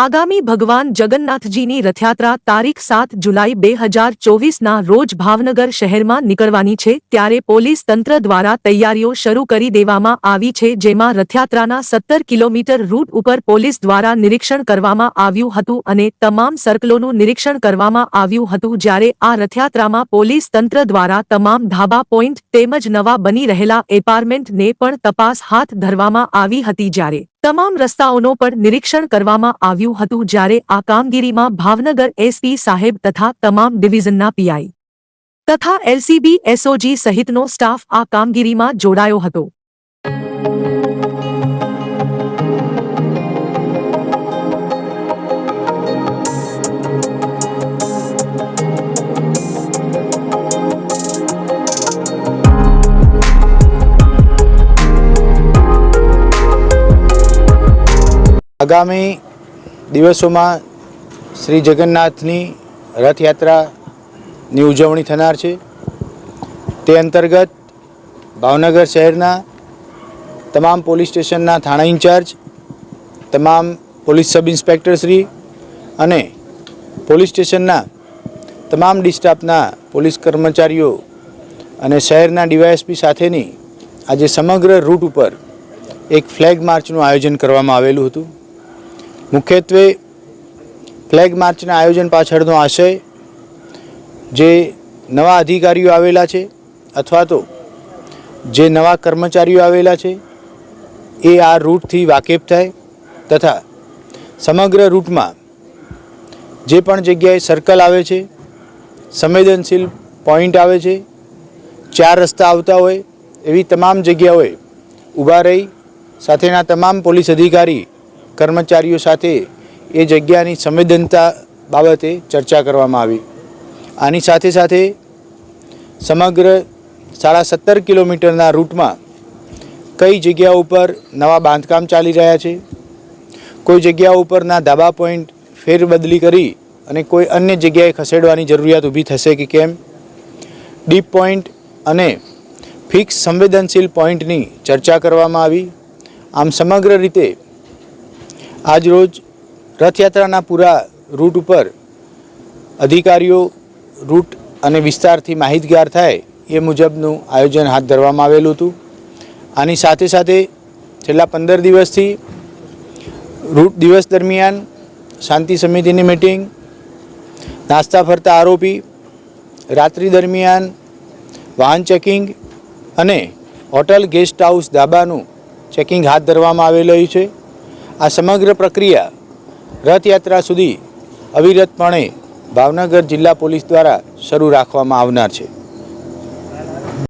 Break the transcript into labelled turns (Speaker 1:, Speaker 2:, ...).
Speaker 1: આગામી ભગવાન જગન્નાથજીની રથયાત્રા તારીખ સાત જુલાઈ બે હજાર ચોવીસના રોજ ભાવનગર શહેરમાં નીકળવાની છે, ત્યારે પોલીસ તંત્ર દ્વારા તૈયારીઓ શરૂ કરી દેવામાં આવી છે, જેમાં રથયાત્રાના સત્તર કિલોમીટર રૂટ ઉપર પોલીસ દ્વારા નિરીક્ષણ કરવામાં આવ્યું હતું અને તમામ સર્કલોનું નિરીક્ષણ કરવામાં આવ્યું હતું, જ્યારે આ રથયાત્રામાં પોલીસ તંત્ર દ્વારા તમામ ધાબા પોઈન્ટ તેમજ નવા બની રહેલા એપાર્ટમેન્ટને પણ તપાસ હાથ ધરવામાં આવી હતી, જ્યારે તમામ રસ્તાઓનો પણ નિરીક્ષણ કરવામાં આવ્યું હતું જ્યારે આ કામગીરીમાં ભાવનગર એસપી સાહેબ તથા તમામ ડિવિઝનના પીઆઈ તથા એલસીબી, એસઓજી સહિતનો સ્ટાફ આ કામગીરીમાં જોડાયો હતો.
Speaker 2: આગામી દિવસોમાં શ્રી જગન્નાથની રથયાત્રાની ઉજવણી થનાર છે. તે અંતર્ગત ભાવનગર શહેરના તમામ પોલીસ સ્ટેશનના થાણા ઇન્ચાર્જ, તમામ પોલીસ સબ ઇન્સ્પેક્ટરશ્રી અને પોલીસ સ્ટેશનના તમામ ડિસ્ટાફના પોલીસ કર્મચારીઓ અને શહેરના ડીવાયએસપી સાથેની આજે સમગ્ર રૂટ ઉપર એક ફ્લેગ માર્ચનું આયોજન કરવામાં આવેલું હતું. મુખ્યત્વે ફ્લેગ માર્ચના આયોજન પાછળનો આશય જે નવા અધિકારીઓ આવેલા છે અથવા તો જે નવા કર્મચારીઓ આવેલા છે, એ આ રૂટથી વાકેફ થાય તથા સમગ્ર રૂટમાં જે પણ જગ્યાએ સર્કલ આવે છે, સંવેદનશીલ પોઈન્ટ આવે છે, ચાર રસ્તા આવતા હોય એવી તમામ જગ્યાઓએ ઊભા રહી સાથેના તમામ પોલીસ અધિકારી કર્મચારીઓ સાથે એ જગ્યાની સંવેદનતા બાબતે ચર્ચા કરવામાં આવી. આની સાથે સાથે સમગ્ર સાડા સત્તર કિલોમીટરના રૂટમાં કઈ જગ્યા ઉપર નવા બાંધકામ ચાલી રહ્યા છે? કોઈ જગ્યા ઉપરના ધાબા પોઈન્ટ ફેરબદલી કરી અને કોઈ અન્ય જગ્યાએ ખસેડવાની જરૂરિયાત ઊભી થશે કે કેમ? ડીપ પોઈન્ટ અને ફિક્સ સંવેદનશીલ પોઈન્ટની ચર્ચા કરવામાં આવી. આમ સમગ્ર રીતે આજરોજ રથયાત્રાના પૂરા રૂટ ઉપર અધિકારીઓ રૂટ અને વિસ્તારથી માહિતગાર થાય એ મુજબનું આયોજન હાથ ધરવામાં આવેલું હતું. આની સાથે સાથે છેલ્લા પંદર દિવસથી રૂટ દિવસ દરમિયાન શાંતિ સમિતિની મિટિંગ નાસ્તા ફરતા આરોપી, રાત્રિ દરમિયાન વાહન ચેકિંગ અને હોટલ ગેસ્ટ હાઉસ ધાબાનું ચેકિંગ હાથ ધરવામાં આવેલું છે. આ સમગ્ર પ્રક્રિયા રથયાત્રા સુધી અવિરતપણે ભાવનગર જિલ્લા પોલીસ દ્વારા શરૂ રાખવામાં આવનાર છે.